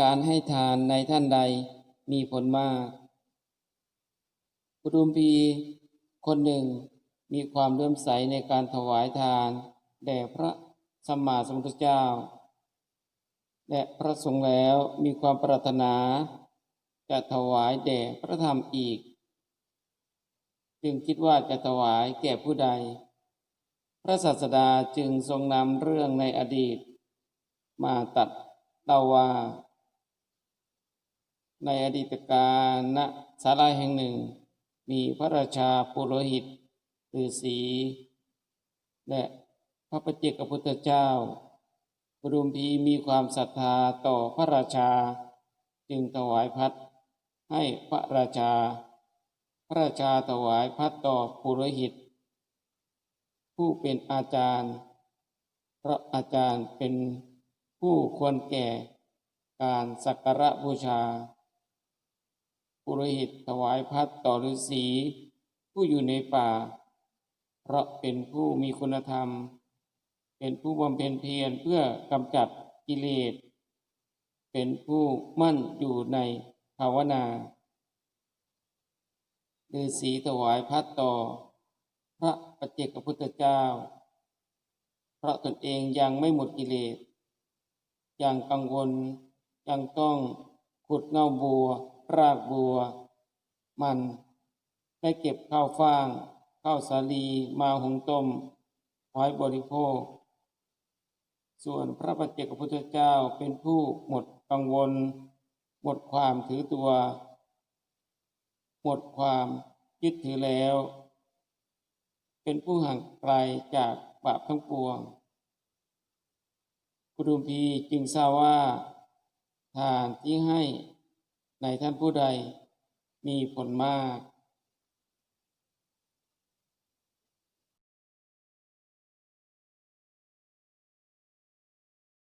การให้ทานในท่านใดมีผลมากกุดุมพีคนหนึ่งมีความเลื่อมใสในการถวายทาน แด่พระสัมมาสัมพุทธเจ้า และพระสงฆ์แล้วมีความปรารถนา จะถวายแด่พระธรรมอีก จึงคิดว่าจะถวายแก่ผู้ใด พระศาสดาจึงทรงนำเรื่องในอดีต มาตัดเล่าว่า ในอดีตกาลณศาลาแห่งหนึ่ง มีพระราชาปุโรหิตฤาษีและพระปฏิเจกพุทธเจ้าปรุมพีมีความศรัทธาต่อพระราชา จึงถวายพัดให้พระราชา พระราชาถวายพัดต่อปุโรหิต ผู้เป็นอาจารย์ พระอาจารย์เป็นผู้ควรแก่การสักการะบูชา ปุโรหิตถวายพัดต่อฤาษีผู้อยู่ในป่า เพราะเป็นผู้มีคุณธรรม เป็นผู้บำเพ็ญเพียรเพื่อกำจัดกิเลส เป็นผู้มั่นอยู่ในภาวนาฤาษีถวายพัดต่อ พระปัจเจกพุทธเจ้า เพราะตนเองยังไม่หมดกิเลส ยังกังวลยังต้องขุดเงาบัว รากบัว มันได้เก็บข้าวฟ่าง ข้าวสาลีมาหุงต้มไว้บริโภค ส่วนพระปัจเจกพุทธเจ้าเป็นผู้หมดกังวล หมดความถือตัว หมดความยึดถือแล้ว เป็นผู้ห่างไกลจากบาปทั้งปวงกุดุมพีจึงทราบว่า ทานที่ให้ ในท่านผู้ใดมีผลมาก